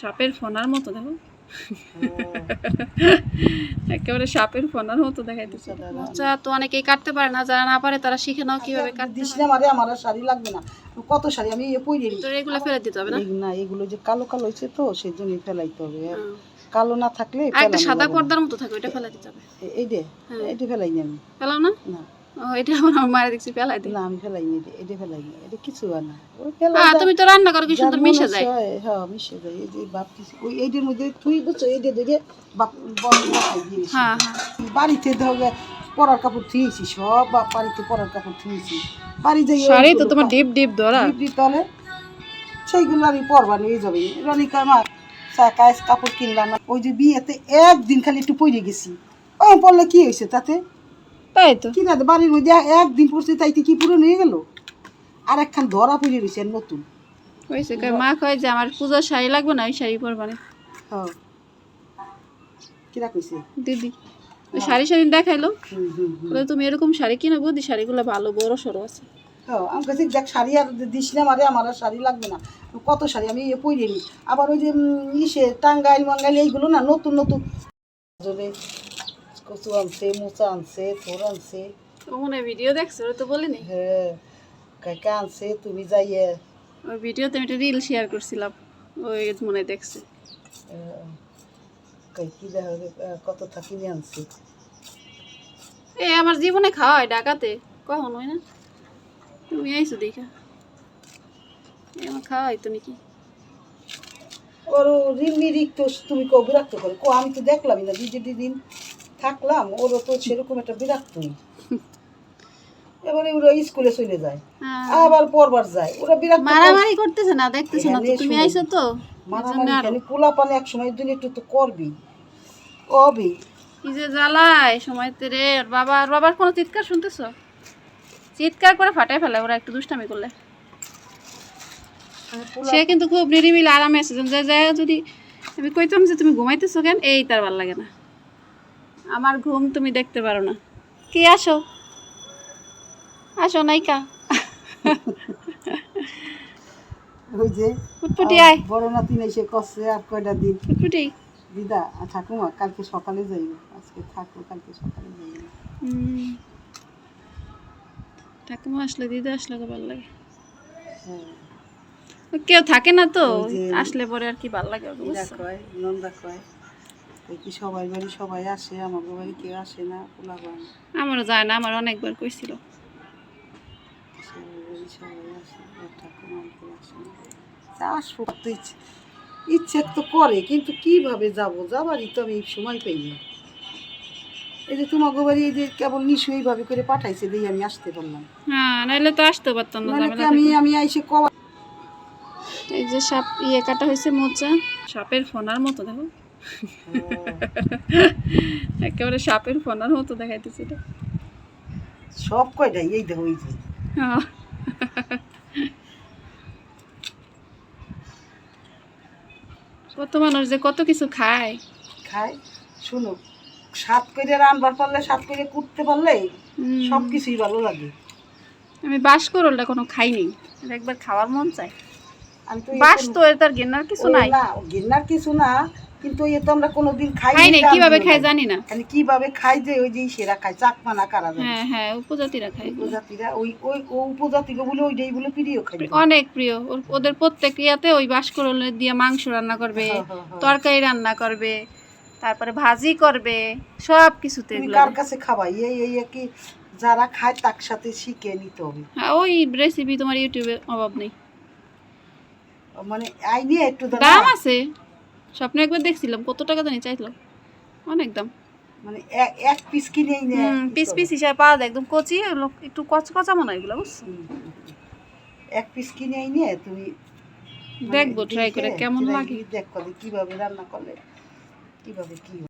সাপের ফোনার মতো দেখো। একেবারে সাপের ফোনার মতো দেখাইতেছে। মোচা তো অনেকেই কাটতে পারে না যারা না পারে তারা শিখে নাও কীভাবে কাটতে দিস না মারে আমার শাড়ি লাগবে না। কত শাড়ি? আমি এ নিই। তো এগুলো ফেলে দিতে হবে না? না এগুলো যে কালো কালো হয়েছে তো সেই জন্যই ফেলাইতে হবে। কালো না থাকলে একটা সাদা পর্দার মতো থাকে ওইটা ফেলে দিতে হবে। এই দে হ্যাঁ। এটা ফেলাই নি আমি। ফেলাও না? না। ও এটা আমার দেখছি ফেলাই দিই না আমি ফেলাই নি এটা এটা ফেলাই নি এটা কিছু আর না। ওই ফেলাই হ্যাঁ তুমি তো রান্না করো কি সুন্দর মিশে যায়। হ্যাঁ মিশে যায়। এই যে বাপ কিছু ওই এইটার মধ্যে তুই বুঝছ এইটা বাপ দিয়ে হ্যাঁ হ্যাঁ বাড়িতে ধরে পরার কাপড় থুয়েছি সব বাপ বাড়িতে পরার কাপড় থুয়েছি বাড়ি যাই শাড়ি তো তোমার ডিপ ডিপ ধরা। তাহলে সেইগুলো আমি পরবা নিয়ে যাবে। রনিকা আমার কাজ কাপড় কিনলাম না। ওই যে বিয়েতে একদিন খালি একটু পরে গেছি। ও পড়লে কি হয়েছে তাতে? তাই তো। কি না বাড়ির মধ্যে একদিন পড়ছে তাইতে কি পুরো নিয়ে গেল? আর একখান ধরা পড়ে রয়েছে নতুন। হয়েছে কয় মা কয় যে আমার পূজার শাড়ি লাগবে না ওই শাড়ি পরবা না। হ্যাঁ কিরা কইছে? দিদি ওই শাড়ি শাড়ি দেখাইলো। বলে তুমি এরকম শাড়ি কিনে বুদ্ধি শাড়িগুলো ভালো বড় সড়ো আছে। আমি কাছে দেখ শাড়ি আর দিস না মারে আমার আর শাড়ি লাগবে না। কত শাড়ি আমি পরে নিই আবার ওই যে ইসে টাঙ্গাইল মাঙ্গাইল এইগুলো না নতুন নতুন। কচু আনছে মোচা আনছে থোর আনছে। মনে ভিডিও দেখছ? তো বলিনি? হ্যাঁ কাকা আনছে তুমি যাইয়ে। ওই ভিডিওতে আমি একটা রিল শেয়ার করছিলাম। ওই মনে দেখছে। কি দেখা কত থাকি আনছে। এ আমার জীবনে খাওয়া হয় ঢাকাতে। কখন হয় না? তুমি আইছো দেখা। আমার খাওয়া হয়তো নাকি? ওর রিমিরিক তো তুমি কো বিরক্ত করে কো আমি তো দেখলামই না দিদি দিন থাকলাম ওরও তো সেরকম একটা বিরক্তই এবারে ওরা স্কুলে চলে যায়। হ্যাঁ। আবার পরবার যায়। ওরা বিরাট মারামারি করতেছে না দেখতেছে না তুমি আইছো তো? মারামারি খালি পোলা পানে এক সময় দিন একটু তো করবি কবি কি যে জ্বালায় সময়তে রে আর বাবা আর বাবার কোনো চিৎকার শুনতেছ? চিৎকার করে ফাটাই ফেলে ওরা একটু দুষ্টামি করলে। সে কিন্তু খুব নিরিবিল আরামে আছে। যে যদি আমি কইতাম যে তুমি ঘুমাইতেছো কেন? এই তার ভালো লাগে না। আমার ঘুম তুমি দেখতে পারো না। কি আসো। আসো নাইকা ওই যে ফুটফুটি আয়। বড় নাতি এসে কষছে আর কয়টা দিন? ফুটফুটি। দিদা ঠাকুমা কালকে সকালে যাইব। আজকে থাকো কালকে সকালে যাইব। ঠাকুমা আসলে দিদি আসলে তো ভালো লাগে। হ্যাঁ। কেউ থাকে না তো? আসলে পরে আর কি ভালো লাগে নন্দা কয়। ওই সবাই বাড়ি সবাই আসে আমার বাড়ি কেউ আসে না পোলা বান আমারও যায় না আমার অনেকবার কইছিল। সবাই বাড়ি সবাই আসে আর ঠাকুমা কেউ আসে না। তা আসব ইচ্ছে ইচ্ছে তো করে কিন্তু কীভাবে যাব? যাবারই তো আমি সময় পাই না। এই যে তোমাকে বাড়ি এই যে কেবল নিশু এইভাবে করে পাঠাইছে দিয়ে আমি আসতে পারলাম। হ্যাঁ নাহলে তো আসতে পারতাম না মানে আমি আমি আইসে কবা এই যে সাপ ইয়ে কাটা হয়েছে মোচা। সাপের ফোনার মতো দেখো। একেবারে সাপের ফোনার মতো দেখাইতেছে এটা সব কয়টাই এই দেখো এই যে। হ্যাঁ। কত মানুষ যে কত কিছু খায়। খায়? শুনো সাত করে রানবার পারলে সাত করে কুটতে পারলে। সব কিছুই ভালো লাগে। আমি বাস করলটা কোনো খাইনি একবার খাওয়ার মন তো বাস তো এর তার গেনার কিছু নাই। না গিন্নার কিছু না। কিন্তু এ তো আমরা কোনোদিন খাই খাই নাই কীভাবে খাই জানি না। খালি কীভাবে খাই যে ওই যে সেরা খায় চাকমা না কারা জানে? হ্যাঁ হ্যাঁ উপজাতিরা খায়। উপজাতিরা ওই ওই ও উপজাতিকে বলে ওইটাই বলে প্রিয় খাই অনেক প্রিয়। ওদের প্রত্যেক ক্রিয়াতে ওই বাসকরলে দিয়ে মাংস রান্না করবে হ্যাঁ, হ্যাঁ, হ্যাঁ। তরকারি রান্না করবে তারপরে ভাজি করবে সব কিছুতে এগুলো কার কাছে খাবাই এই এই কি যারা খায় তার সাথে শিখে নিতে হবে। হ্যাঁ, ওই রেসিপি তোমার ইউটিউবে অভাব নেই। মানে আই নিয়ে একটু দাম আছে। স্বপ্নে একবার দেখছিলাম কত টাকা জানি চাইছিলাম। অনেক দাম। মানে এক পিস কিনেই পিস পিস হিসাবে পাওয়া যায় একদম কচি একটু কচ কচা মনে হয় এগুলো বুঝছ? এক পিস কিনে নিয়ে তুমি মানে দেখব ট্রাই করে কেমন লাগে। দেখো কীভাবে রান্না করলে কীভাবে কি